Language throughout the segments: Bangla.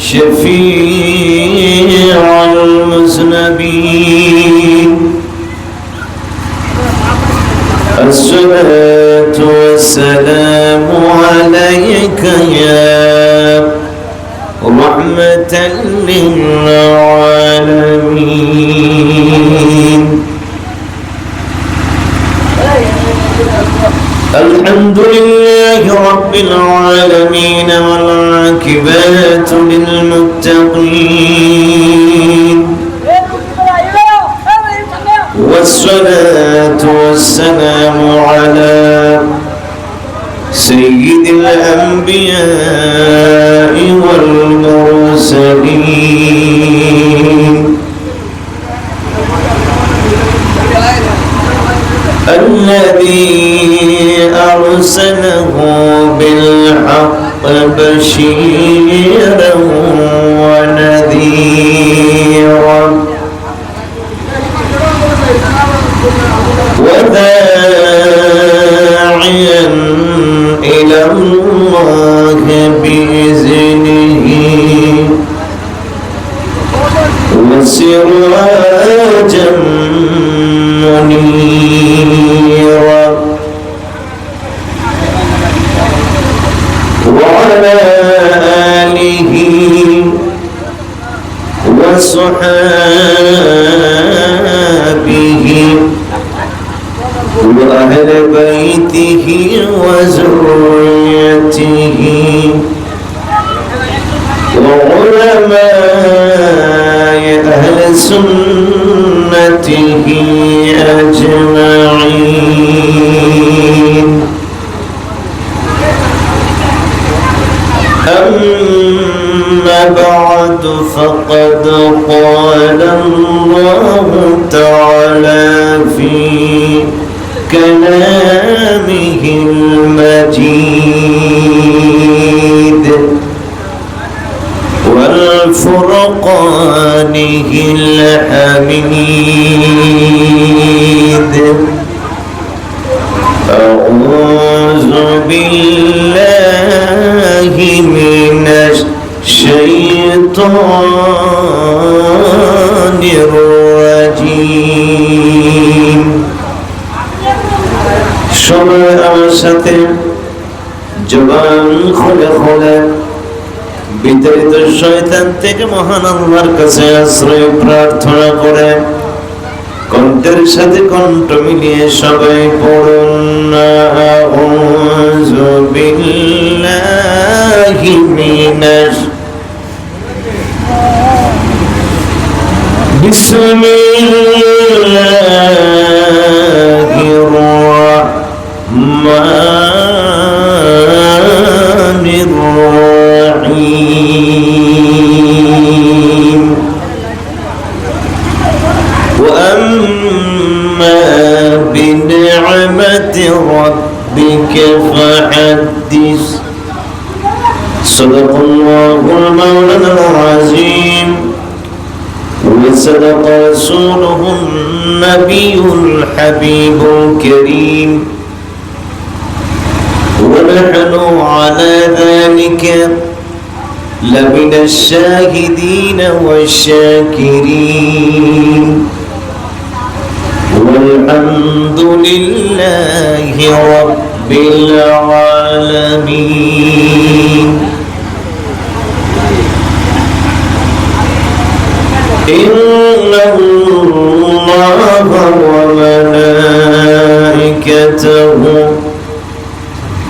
شفيع المذنبين. الصلاة والسلام عليك يا رحمة للعالمين. الحمد لله رب العالمين والعاقبات للمتقين. والصلاة والسلام على سيد الأنبياء والمرسلين. الذي أرسله بالحق بشيرا وأهل بيته وزريته وعلماء أهل سنته أجمعين. أما بعد فقد قال الله تعالى في كلامه المجيد والفرقانه الحميد أعوذ بالله من الشيطان الرجيم. সবাই আমার সাথে জবান খুলে খুলে, বিতাড়িত শয়তান থেকে মহান আল্লাহর কাছে আশ্রয় প্রার্থনা করে। কণ্ঠের সাথে কণ্ঠ মিলিয়ে সবাই পড়ুন বিসমিল্লাহির الرحمن الرحيم. وأما بنعمة ربك فحدث. صدق الله المولانا العظيم. وصدق رسوله النبي الحبيب الكريم. ونحن على ذلك لمن الشاهدين والشاكرين. والحمد لله رب العالمين. إن الله وملائكته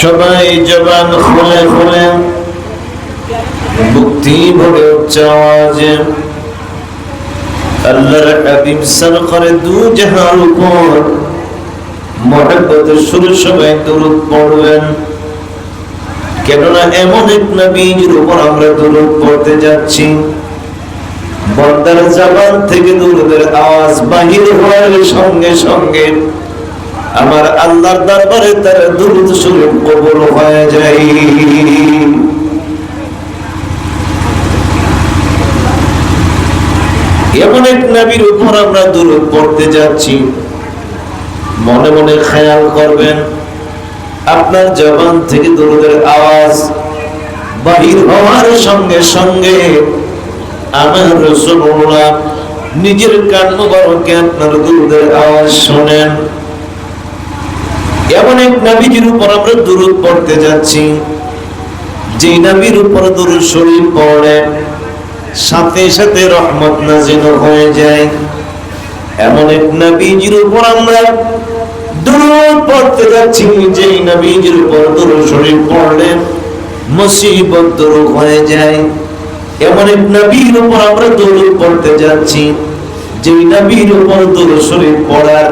সবাই জবান খুলে খুলে। মুক্তি ভরে উচ্চ আওয়াজে। আল্লাহর দু উপর শুরু সবাই দরুদ পড়বেন। কেননা এমন এক নবীর উপর আমরা দরুদ পড়তে যাচ্ছি। বন্দার জবান থেকে দরুদের আওয়াজ বাহির হওয়ার সঙ্গে সঙ্গে আমার আল্লাহর দরবারে তার দুরুদ শরীফ কবুল হয়ে যায়। এমন এক নবীর উপর আমরা দুরুদ পড়তে যাচ্ছি। মনে মনে খেয়াল করবেন, আপনার জবান থেকে দুরুদের আওয়াজ বাহির হওয়ার সঙ্গে সঙ্গে আমার রসুল্লাহ নিজের কান মুবারকে আপনার দুরুদের আওয়াজ শোনেন। এমন এক নবীজির উপর আমরা দুরুদ পড়তে যাচ্ছি। যে নবীর উপর দুরুদ শরীর পড়ে, সাথে সাথে রহমত নাজিল হয়ে যায়। এমন এক নবীজির উপর আমরা দুরুদ পড়তে যাচ্ছি যে নবীজির উপর দুরুদ শরীফ পড়লে মুসিবত দূর হয়ে যায়। এমন এক নবীর উপর আমরা দুরুদ পড়তে যাচ্ছি যে নবীর উপর দুরুদ শরীফ পড়ার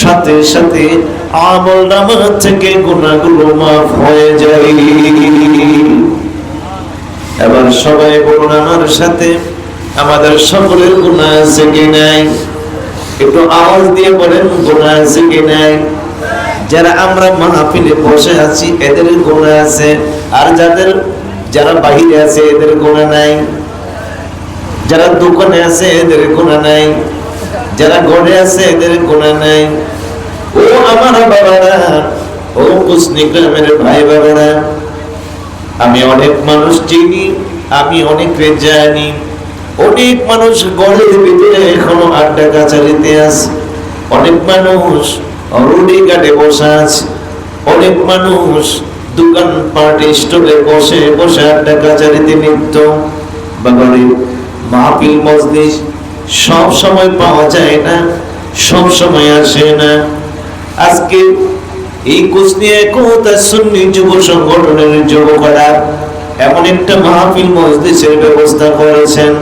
সাথে সাথে আমল নামা থেকে গুনাহগুলো মাফ হয়ে যায়। এবার সবাই বলুন, আমার সাথে আমাদের সকলের গুনাহ আছে কি নাই? একটু আওয়াজ দিয়ে বলেন গুনাহ আছে কি নাই? যারা আমরা মাহফিলে বসে আছি, এদের গুনাহ আছে। আর যাদের, যারা বাহিরে আছে, এদের গুনাহ নাই। যারা দোকানে আছে, এদের গুনাহ নাই। যারা ঘরে আছে, এদের গুনাহ নাই। ও আমার বাবারা, ও ভাই বাবারা, আমি অনেক মানুষ চিনি, আমি অনেক জানি অনেক মানুষ গড়ের ভিতরে এখনও আড্ডা কাছারিতে আছে, অনেক মানুষ রুডি কাটে বসে আছে, অনেক মানুষ দোকান পার্টি স্টলে বসে বসে আড্ডা কাছারিতে লিপ্ত। বাবারে মাহফিল, মজলিস সব সময় পাওয়া যায় না, সব সময় আসে না। আজকে এই কুচনি একতা সুন্নি যুব সংগঠনের যুবকরা এমন একটা মাহফিল মজলিসের ব্যবস্থা করেছেন।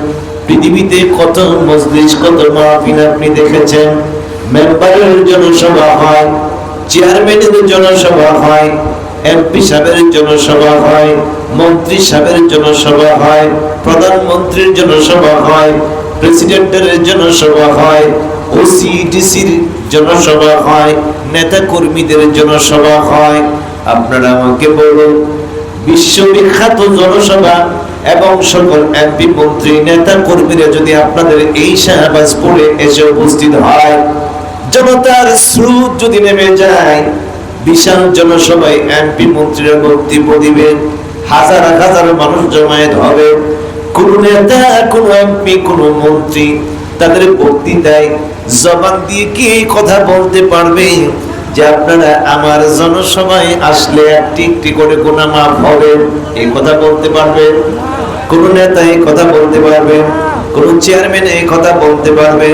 পৃথিবীতে কত মজলিস, কত মাহফিল আপনি দেখেছেন? মেম্বারের জনসভা হয়, চেয়ারম্যানের জনসভা হয়, এমপি সাহেবের জনসভা হয়, মন্ত্রী সাহেবের জনসভা হয়, প্রধানমন্ত্রীর জনসভা হয়, প্রেসিডেন্টের জনসভা হয়, ওসিডিসির জনসভা হয় নেতা কর্মীদের জনসভা হয়, আপনারা আমাকে বলুন। বিশ্ববিখ্যাত জনসভা এবং সকল এমপি মন্ত্রী নেতা কর্মীরা যদি আপনাদের এই শাহবাজপুরে এসে উপস্থিত হয়, জনতার স্রোত যদি নেমে যায়, বিশাল জনসভায় এমপি মন্ত্রীরা বক্তব্য দিবেন, হাজার হাজার মানুষ জমায়েত হবে। কোন নেতা, কোন এমপি, কোন মন্ত্রী তাদের বক্তৃতায় জবান দিয়ে কি কথা বলতে পারবে? যে আপনারা আমার জনসভায় আসলে একটি একটি করে গুণা মাফ হবে এই কথা বলতে পারবে, কোন নেতা এই কথা বলতে পারবে, কোন চেয়ারম্যান এই কথা বলতে পারবে,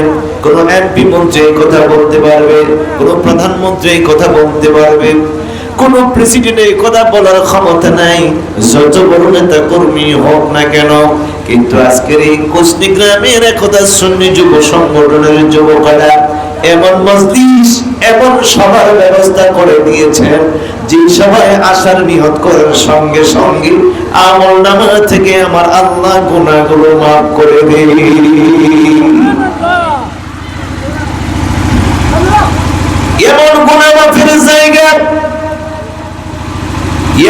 কোন এমপি মন্ত্রী এই কথা বলতে পারবে, কোন প্রধানমন্ত্রী এই কথা বলতে পারবে, কোন প্রেসিডেন্ট এই কথা বলার ক্ষমতা নাই, যত বড় নেতা কর্মী হোক না কেন, কিন্তু আজকের এই কুচনি গ্রামের একতা সুন্নি যুব সংগঠনের যুবকরা, এমন মজলিস এমন সভার ব্যবস্থা করে দিয়েছেন, যে সভায় আসার নিহত করার সঙ্গে সঙ্গে আমল নামা থেকে আমার আল্লাহ গুনাহগুলো মাফ করে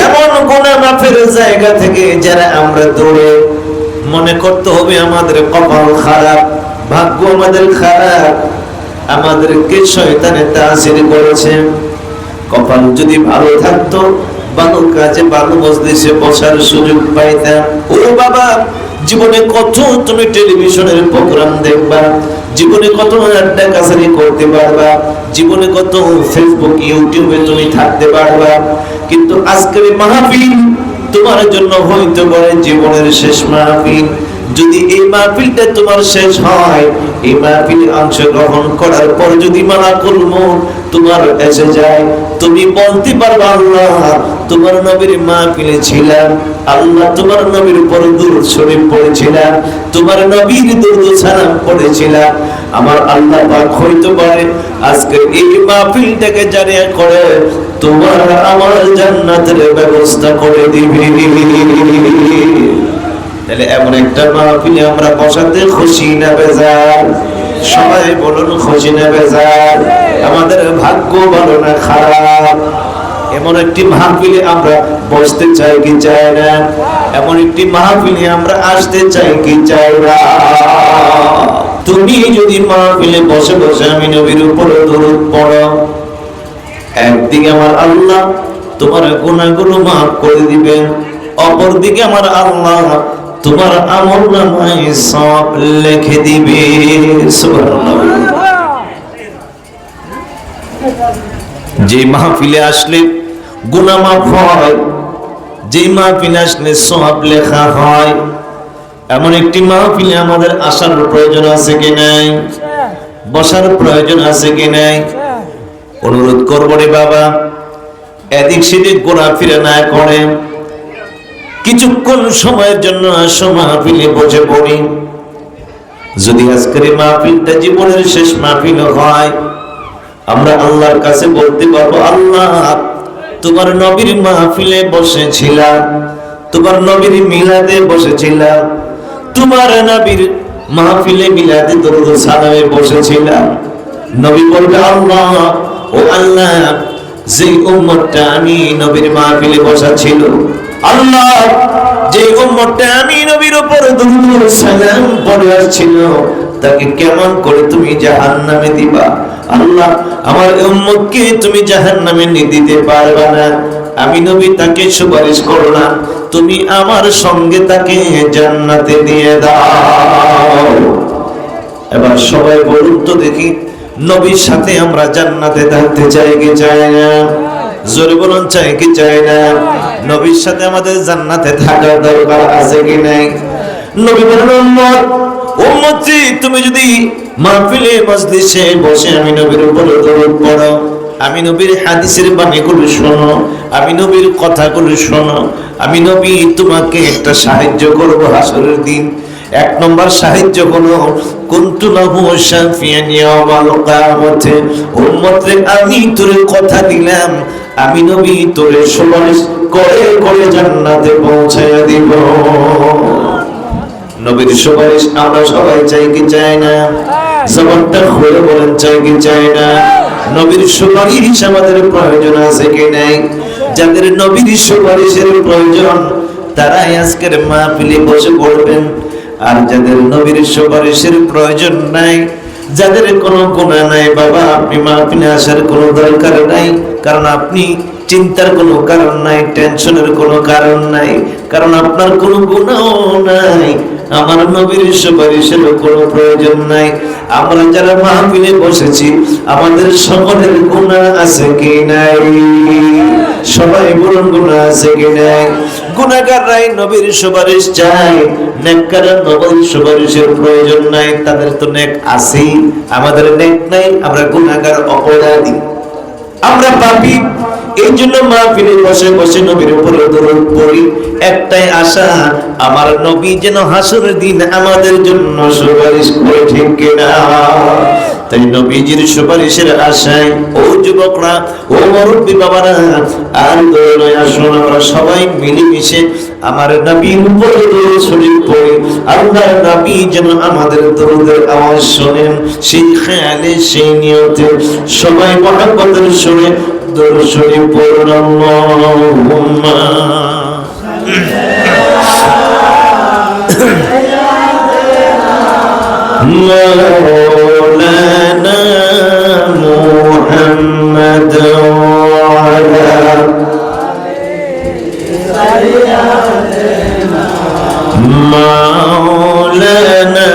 এমন গুণা মাফের জায়গা থেকে যারা আমরা দৌড়ে মনে করতে হবে আমাদের কপাল খারাপ, ভাগ্য আমাদের খারাপ আমাদেরকে শয়তানে তাসির করেছে। কপাল যদি ভালো থাকতো ভালো কাজে ভালো বসার সুযোগ পাইতাম। বাবা, জীবনে কত তুমি টেলিভিশনের প্রোগ্রাম দেখবা? জীবনে কত আড্ডা কাছারি করতে পারবা? জীবনে কত ফেসবুক ইউটিউবে তুমি থাকতে পারবা? কিন্তু আজকের মাহফিল তোমার জন্য হইতে পারে জীবনের শেষ মাহফিল। যদি এই মাহফিলটা তোমার শেষ হয়, এই মাহফিলে অংশগ্রহণ করার পর যদি মানা করব তোমার এসে যায় তুমি বলতে পারবা, আল্লাহ, তোমার নবীর মাহফিলে ছিলাম। আল্লাহ তোমার নবীর উপর দূর শরীফ পড়েছিলাম। তোমার নবীর দুর্দ সালাম পড়েছিলাম। আমার আল্লাহ পাক হইতে পারে আজকে এই মাহফিলটাকে জারিয়া করে তোমার আমার জান্নাতের ব্যবস্থা করে দিবি। তাহলে এমন একটা মাহফিলে আমরা বসাতে খুশি না বেজার? সবাই বলুন, খুশি না বেজার? আমাদের ভাগ্য ভালো না খারাপ? এমন একটি মাহফিলে আমরা বসতে চাই কি চাই না? এমন একটি মাহফিলে আমরা আসতে চাই কি চাই না? তুমি যদি মাহফিলে বসে বসে আমি নবীর উপরে দরুদ পড়ো, একদিকে আমার আল্লাহ তোমার গুণাগুলো মাফ করে দিবেন, অপরদিকে আমার আল্লাহ তোমার আমল নামায় সব লিখে দিবে। যে মাহফিলে আসলে গুনাহ মাফ হয়, যে মাহফিলে আসলে সব লেখা হয়, এমন একটি মাহফিলে আমাদের আসার প্রয়োজন আছে কি নাই? বসার প্রয়োজন আছে কি নাই? অনুরোধ করব রে বাবা, এদিক সেদিক ঘোরাফেরা না করে। কিছুক্ষণ সময়ের জন্য আসো মাহফিলে বসে পড়ি। যদি আজকের এই মাহফিলটা জীবনের শেষ মাহফিল হয়, আমরা আল্লাহর কাছে বলতে পারব, আল্লাহ, তোমার নবীর মাহফিলে বসেছিলাম তোমার নবীর মিলাদে বসেছিলাম তোমার নবীর মাহফিলে মিলাদে দরুদ সালামে বসেছিলাম নবী বলবে, আল্লাহ, ও আল্লাহ যে উম্মতটা আমি নবীর মাহফিলে বসা ছিল আল্লাহ, যে উম্মতটা আমি নবীর উপর সালাম পড়ে আসছিল, তাকে কেমন করে তুমি দিবা? আল্লাহ, আমার উম্মতকে তুমি দিতে পারবা না। আমি নবী তাকে সুপারিশ তুমি আমার সঙ্গে তাকে জান্নাতে দিয়ে দাও। এবার সবাই বলুন তো দেখি, নবীর সাথে আমরা জান্নাতে থাকতে চাই কি চাই না? জোরে বলুন চাই কি চাই না? নবীর সাথে আমাদের জান্নাতে থাকার দরকার আছে কি নাই? নবী বলেন উম্মত উম্মত জি, তুমি যদি মাহফিলে মজলিসে বসে আমি নবীর উপর দরুদ পড়ো আমি নবীর হাদিসের বাণীগুলো শোনো আমি নবীর কথাগুলো শোনো আমি নবী তোমাকে একটা সাহায্য করব হাসরের দিন। এক নম্বর সাহায্য হলো কুনতু লাহু শাফিয়ান ইয়াওমাল কিয়ামতে উম্মতরে আমি তোরে কথা দিলাম আমি নবী তোরে সুপারিশ করে করে জান্নাতে পৌঁছায়া দিব। নবীর সুপারিশ আমরা সবাই চাই কি চাই না? জবানটা খুলে বলেন, চাই কি চাই না? নবীর সুপারিশ আমাদের প্রয়োজন আছে কি নাই? যাদের নবীর সুপারিশের প্রয়োজন, তারাই আজকের মাহফিলে বসে পড়বেন। আর যাদের নবীর সুপারিশের প্রয়োজন নাই যাদের কোনো গুণা নাই, বাবা, আপনি মাহফিলে আসার কোনো দরকার নাই, কারণ আপনি চিন্তার কোনো কারণ নাই, টেনশনের কোনো কারণ নাই, কারণ আপনার কোনো গুণাও নাই, আমার নবীর সুপারিশের কোনো প্রয়োজন নাই। আমরা যারা মাহফিলে বসেছি, আমাদের সকলের গুণা আছে কি নাই? সবাই বলুন গুণা আছে কি নাই? গুণাগাররাই নবীর সুপারিশ চায়। নেককারের নবীর সুপারিশের প্রয়োজন নাই, তাদের তো নেক আছেই। আমাদের নেক নাই, আমরা গুণাগার অপরাধী। আমরা পাপি। এই জন্য মাহফিলে বসে বসে নবীর উপরে দরুদ পড়ি। একটাই আশা, আমার নবী যেন হাসরের দিন আমাদের জন্য সুপারিশ করে, ঠিক কিনা? তাই নবীজির সুপারিশের আশায়, ও যুবকরা, ও মুরব্বী বাবারা, আর দোলয় আসুন আমরা সবাই মিলেমিশে আমার নবীর উপরে দরুদ শরীফ পড়ি। আল্লাহ নবী যেন আমাদের দরুদের আওয়াজ শোনেন, সেই খেয়ালে, সেই নিয়তে সবাই মহাব্বতের শুনে দর শরীফ পড়ুন আল্লাহুম্মা مولانا محمد وعلى مولانا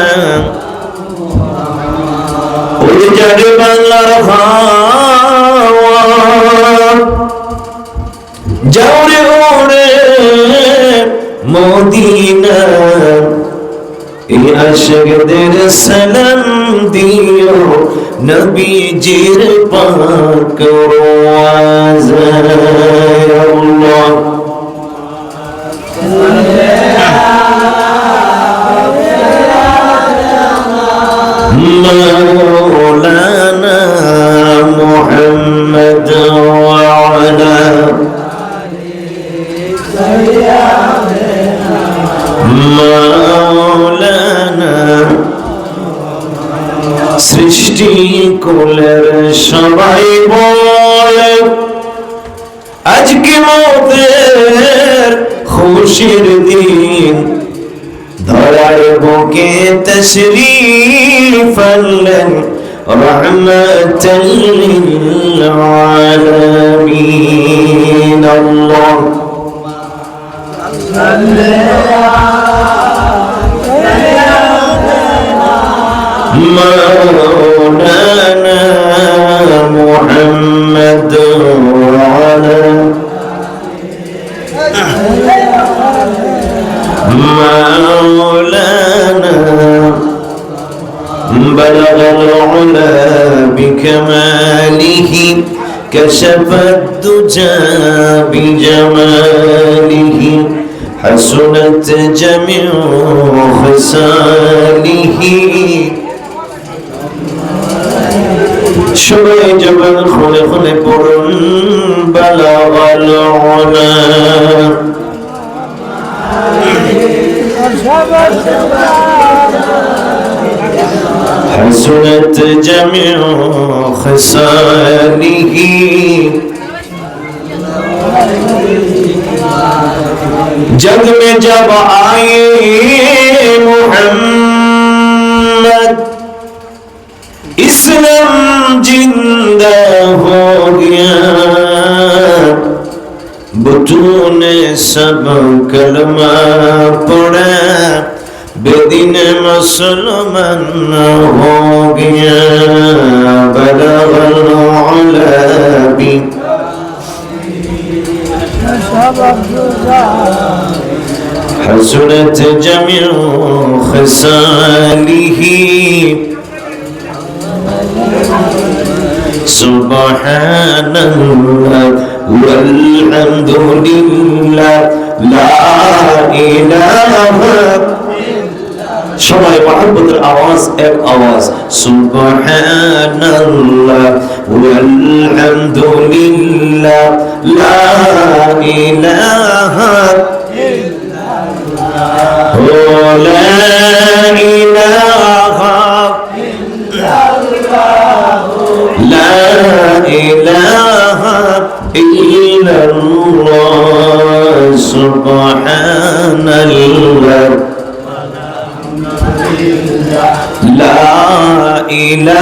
ওই জাগে বাংলার ভাই এই আশকদের সালাম দিও নবীজির পাক রওয়াজ আল্লাহ। مولانا সৃষ্টি কুলের সবাই বলে আজকে মতের খুশির দিন ধরার বুকে তশরিফ আনলেন রহমতাল লিল আলামিন আল্লাহ مولانا محمد وعلى مولانا بلغ العلا بكماله كشف الدجى بجماله. حسنت جميع خصاله شوي جبل خلي خلي برم بلغ العلا حسنت جميع خصاله. جنگ میں جب آئے محمد، اسلام زندہ ہو گیا۔ بتوں نے سب کلمہ پڑا بے دین مسلمان ہو گیا۔ بلغ العلا حسنت جميع خصاله. سبحان الله والحمد لله لا إله সবাই মহাব্বতের আওয়াজ এক আওয়াজ সুবহানাল্লাহ ওয়ালহামদুলিল্লাহ লা ইলাহা ও লা ইলাহা লা ইলাহা ইল্লাল্লাহ সুবহানাল্লাহ لا إله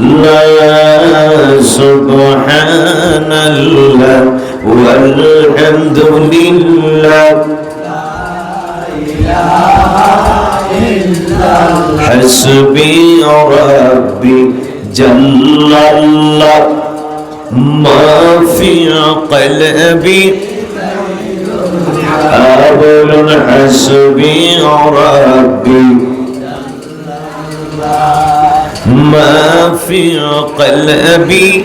لا سبحان الله. والحمد لله حسبي ربي جل الله ما في قلبي أبل حسبي ربي ما في قلبي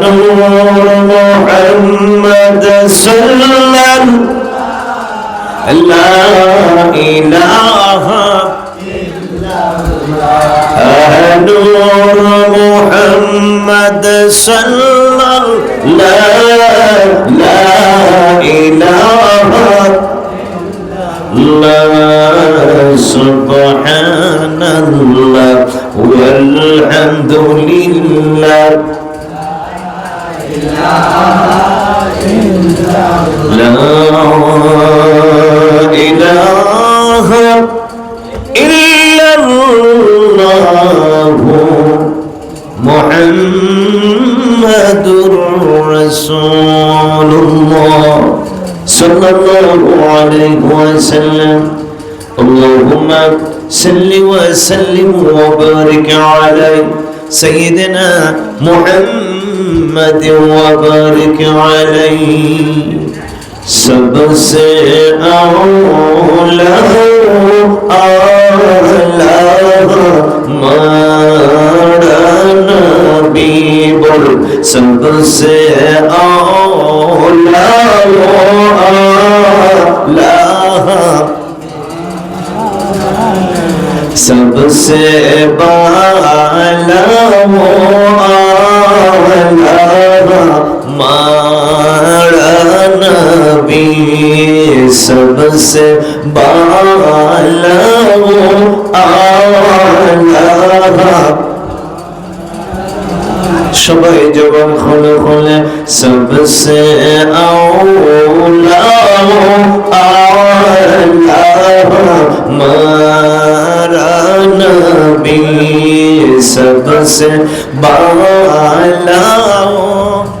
نور محمد صلى الله لا إله نور محمد صلى الله لا إله لا سبحان الله والحمد لله لا إله رسول الله صلى الله عليه وسلم. اللهم صل وسلم وبارك عليه سيدنا محمد وبارك عليه. سبس سے سب سے اولا سب سے بالا وہ آلہ वो आला मारा नबी सबसे बाला वो आला সবাই জবান খুলে খুলে সবসে আউলা আল্লাহ মারা নবী সবসে বালা লারা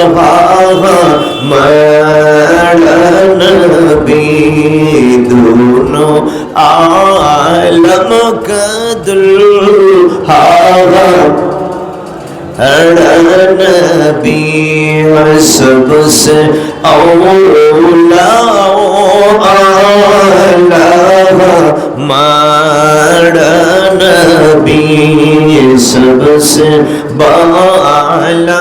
الهوى مالا نبي دون عالم كدل نبی سب سے اولا مارا نبی سب سے بالا آلہ